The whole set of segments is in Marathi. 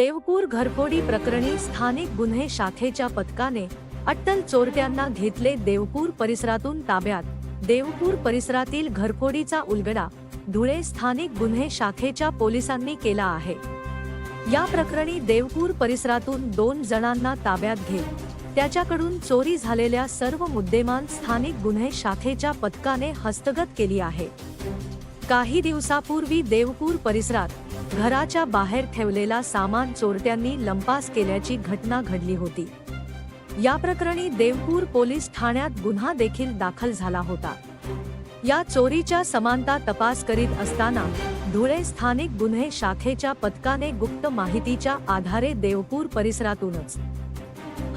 देवपूर घरफोडी प्रकरणी स्थानिक गुन्हे शाखेच्या पथकाने अट्टल चोरट्यांना घेतले देवपूर परिसरातून ताब्यात. देवपूर परिसरातील घरफोडीचा उलगडा धुळे स्थानिक गुन्हे शाखेच्या पोलिसांनी केला आहे. या प्रकरणी देवपूर परिसरातून दोन जणांना ताब्यात घेत त्याच्याकडून चोरी झालेल्या सर्व मुद्देमाल स्थानिक गुन्हे शाखेच्या पथकाने हस्तगत केली आहे. काही दिवसापूर्वी देवपूर परिसरात घराच्या बाहेर ठेवलेला सामान चोरट्यांनी लंपास केल्याची घटना घडली होती. या प्रकरणी देवपूर पोलीस ठाण्यात गुन्हा देखील दाखल झाला होता. या चोरीच्या समानता तपास करीत असताना धुळे स्थानिक गुन्हे शाखेच्या पथकाने गुप्त माहितीच्या आधारे देवपूर परिसरातूनच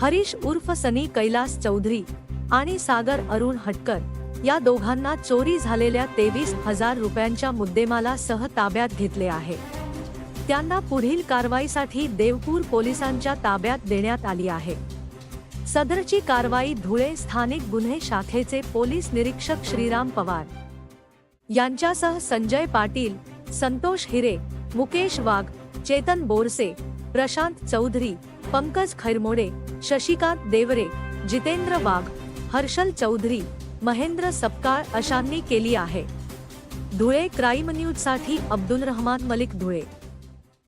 हरीश उर्फ सनी कैलास चौधरी आणि सागर अरुण हटकर या दोघांना चोरी झालेल्या तेवीस हजार रुपयांच्या मुद्देमालासह ताब्यात घेतले आहे. त्यांना पुढील कारवाईसाठी देवपूर पोलिसांच्या ताब्यात देण्यात आली आहे. सदरची कारवाई धुळे स्थानिक गुन्हे शाखेचे पोलीस निरीक्षक श्रीराम पवार. यांच्यासह संजय पाटील संतोष हिरे मुकेश वाघ चेतन बोरसे प्रशांत चौधरी पंकज खैरमोडे शशिकांत देवरे जितेंद्र वाघ हर्षल चौधरी महेंद्र सपकाळ अशांनी केली आहे. धुळे क्राईम न्यूजसाठी अब्दुल रहमान मलिक धुळे.